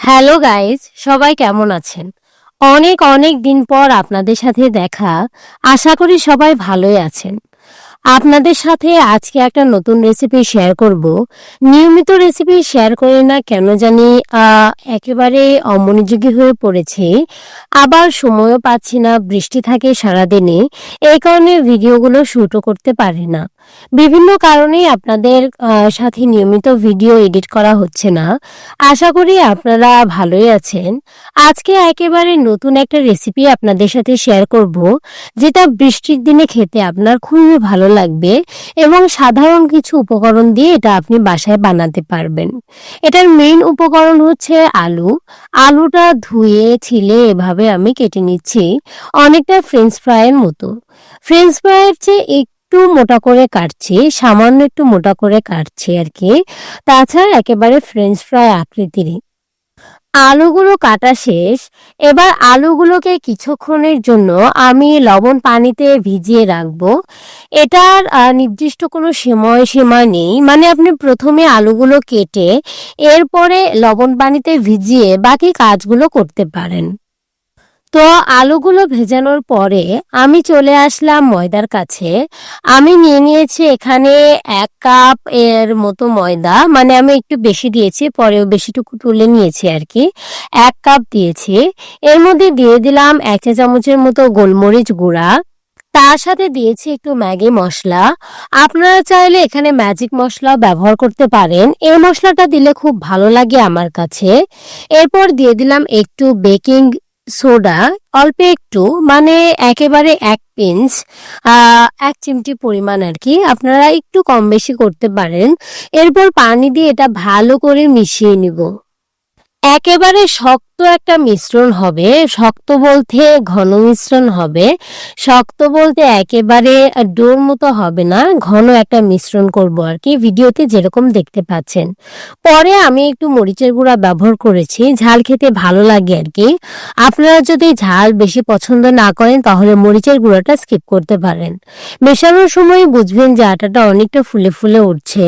Hello guys, সবাই কেমন আছেন? অনেক অনেক দিন পর আপনাদের সাথে দেখা, আশা করি সবাই ভালোই আছেন। আপনাদের সাথে আজকে একটা নতুন রেসিপি শেয়ার করব। নিয়মিত রেসিপি শেয়ার করি না কেন জানি একেবারে অমনোযোগী হয়ে পড়েছে। আবার সময়ও পাচ্ছি না, বৃষ্টি থাকে সারাদিনে, এই কারণে ভিডিওগুলো শুটও করতে পারি না। বিভিন্ন কারণেই আপনাদের সাথে নিয়মিত ভিডিও এডিট করা হচ্ছে না। আশা করি আপনারা ভালোই আছেন। আজকে একেবারে নতুন একটা রেসিপি আপনাদের সাথে শেয়ার করব, যেটা বৃষ্টির দিনে খেতে আপনার খুবই ভালো লাগবে এবং সাধারণ কিছু উপকরণ দিয়ে এটা আপনি বাসায় বানাতে পারবেন। এটার মেইন উপকরণ হচ্ছে আলু। আলুটা ধুয়ে, ছিলে এভাবে আমি কেটে নিচ্ছি, অনেকটা ফ্রেঞ্চ ফ্রাইয়ের মতো। ফ্রেঞ্চ ফ্রাইয়ের চেয়ে একটু মোটা করে কাটছি, সামান্য একটু মোটা করে কাটছি আর কি। তাছাড়া একেবারে ফ্রেঞ্চ ফ্রাই আকৃতিরই আলুগুলো কাটা শেষ। এবার আলুগুলোকে কিছুক্ষণের জন্য আমি লবণ পানিতে ভিজিয়ে রাখব। এটার নির্দিষ্ট কোনো সময় সীমা নেই। মানে আপনি প্রথমে আলুগুলো কেটে এরপরে লবণ পানিতে ভিজিয়ে বাকি কাজগুলো করতে পারেন। তো আলুগুলো ভেজানোর পরে আমি চলে আসলাম ময়দার কাছে। আমি নিয়ে নিয়েছি এখানে এক কাপ এর মতো ময়দা মানে আমি একটু বেশি দিয়েছি, পরেও বেশিটুকু তুলে নিয়েছি আর কি এক কাপ দিয়েছি। এর মধ্যে দিয়ে দিলাম এক চা চামচের মতো গোলমরিচ গুঁড়া। তার সাথে দিয়েছি একটু ম্যাগি মশলা। আপনারা চাইলে এখানে ম্যাজিক মশলাও ব্যবহার করতে পারেন। এই মশলাটা দিলে খুব ভালো লাগে আমার কাছে। এরপর দিয়ে দিলাম একটু বেকিং সোডা, অল্প একটু মানে একেবারে এক পিঞ্চ এক চিমটি পরিমাণ আর কি। আপনারা একটু কম বেশি করতে পারেন। এরপর পানি দিয়ে এটা ভালো করে মিশিয়ে নিব। একেবারে শক্ত একটা মিশ্রণ হবে। শক্ত বলতে ঘন মিশ্রণ হবে। শক্ত বলতে একেবারে ডোর মতো হবে না। ঘন একটা মিশ্রণ করব আর কি। ভিডিওতে যেরকম দেখতে পাচ্ছেন। পরে আমি একটু মরিচের গুঁড়া ব্যবহার করেছি। ঝাল খেতে ভালো লাগে আর কি। আপনারা যদি ঝাল বেশি পছন্দ না করেন, তাহলে মরিচের গুঁড়াটা স্কিপ করতে পারেন। মেশানোর সময় বুঝবেন যে আটাটা অনেকটা ফুলে ফুলে উঠছে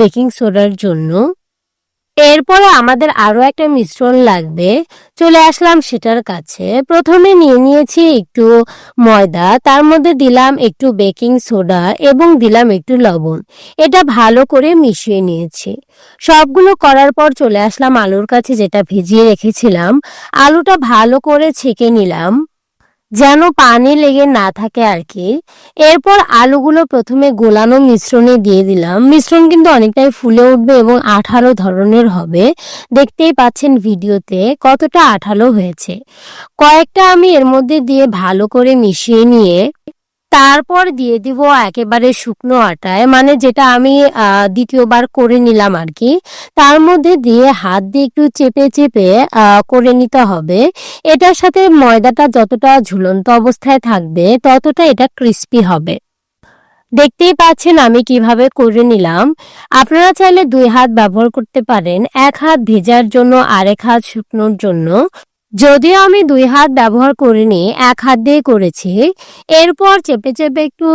বেকিং সোডার জন্য। এরপরে আমাদের আরও একটা মিশ্রণ লাগবে। চলে আসলাম সেটার কাছে। প্রথমে নিয়ে নিয়েছি একটু ময়দা, তার মধ্যে দিলাম একটু বেকিং সোডা এবং দিলাম একটু লবণ। এটা ভালো করে মিশিয়ে নিয়েছি। সবগুলো করার পর চলে আসলাম আলুর কাছে যেটা ভিজিয়ে রেখেছিলাম। আলুটা ভালো করে ছেঁকে নিলাম। যেন পানি লেগে না থাকে আর কি। এরপর আলুগুলো প্রথমে গোলানো মিশ্রণে দিয়ে দিলাম। মিশ্রণ কিন্তু অনেকটাই ফুলে উঠবে এবং আঠালো ধরনের হবে। দেখতেই পাচ্ছেন ভিডিওতে কতটা আঠালো হয়েছে। কয়েকটা আমি এর মধ্যে দিয়ে ভালো করে মিশিয়ে নিয়ে তারপর দিয়ে দিব একেবারে শুকনো আটায় মানে যেটা আমি দ্বিতীয়বার করে নিলাম আর কি তার মধ্যে দিয়ে হাত দিয়ে একটু চেপে চেপে করে নিতে হবে। এটার সাথে ময়দাটা যতটা ঝুলন্ত অবস্থায় থাকবে, ততটা এটা ক্রিস্পি হবে। দেখতেই পাচ্ছেন আমি কীভাবে করে নিলাম। আপনারা চাইলে দুই হাত ব্যবহার করতে পারেন, এক হাত ভেজার জন্য আরেক হাত শুকনোর জন্য। যদিও আমি দুই হাত ব্যবহার করিনি, এক হাত দিয়ে করেছি। এরপর চেপে চেপে একটু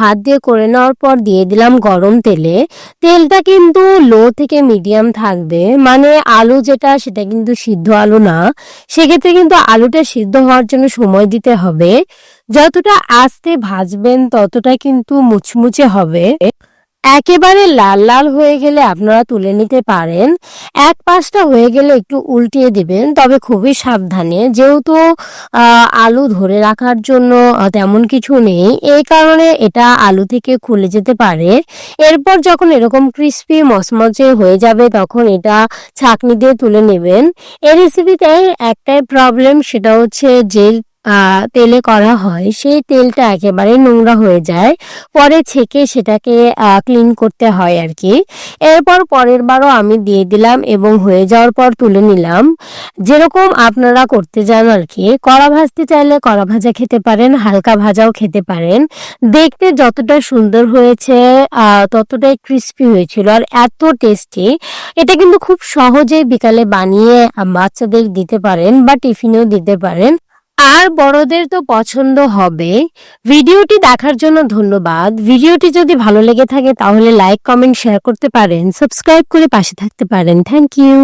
হাত দিয়ে করে নেওয়ার পর দিয়ে দিলাম গরম তেলে। তেলটা কিন্তু লো থেকে মিডিয়াম থাকবে মানে আলু যেটা সেটা কিন্তু সিদ্ধ আলু না। সেক্ষেত্রে কিন্তু আলুটা সিদ্ধ হওয়ার জন্য সময় দিতে হবে। যতটা আস্তে ভাজবেন ততটা কিন্তু মুচমুচে হবে। একেবারে লাল লাল হয়ে গেলে আপনারা তুলে নিতে পারেন। এক পাশটা হয়ে গেলে একটু উল্টিয়ে দিবেন তবে খুবই সাবধানে। যেহেতু আলু ধরে রাখার জন্য তেমন কিছু নেই এই কারণে এটা আলু থেকে খুলে যেতে পারে। এরপর যখন এরকম ক্রিস্পি মচমচে হয়ে যাবে তখন এটা ছাঁকনি দিয়ে তুলে নেবেন। এই রেসিপিতে একটাই প্রবলেম সেটা হচ্ছে আহ, তেলে করা হয়। সেই তেলটা একেবারে নোংরা হয়ে যায়। পরে ছেঁকে সেটাকে ক্লিন করতে হয় আর কি এরপর পরের বারও আমি দিয়ে দিলাম এবং হয়ে যাওয়ার পর তুলে নিলাম। যেরকম আপনারা করতে যান আর কি কড়া ভাজতে চাইলে কড়া ভাজা খেতে পারেন, হালকা ভাজাও খেতে পারেন। দেখতে যতটা সুন্দর হয়েছে ততটাই ক্রিস্পি হয়েছিল আর এত টেস্টি এটা কিন্তু খুব সহজেই বিকালে বানিয়ে বাচ্চাদের দিতে পারেন বা টিফিনেও দিতে পারেন। আর বড়দের তো পছন্দ হবে। ভিডিওটি দেখার জন্য ধন্যবাদ। ভিডিওটি যদি ভালো লেগে থাকে তাহলে লাইক কমেন্ট শেয়ার করতে পারেন। সাবস্ক্রাইব করে পাশে থাকতে পারেন। Thank you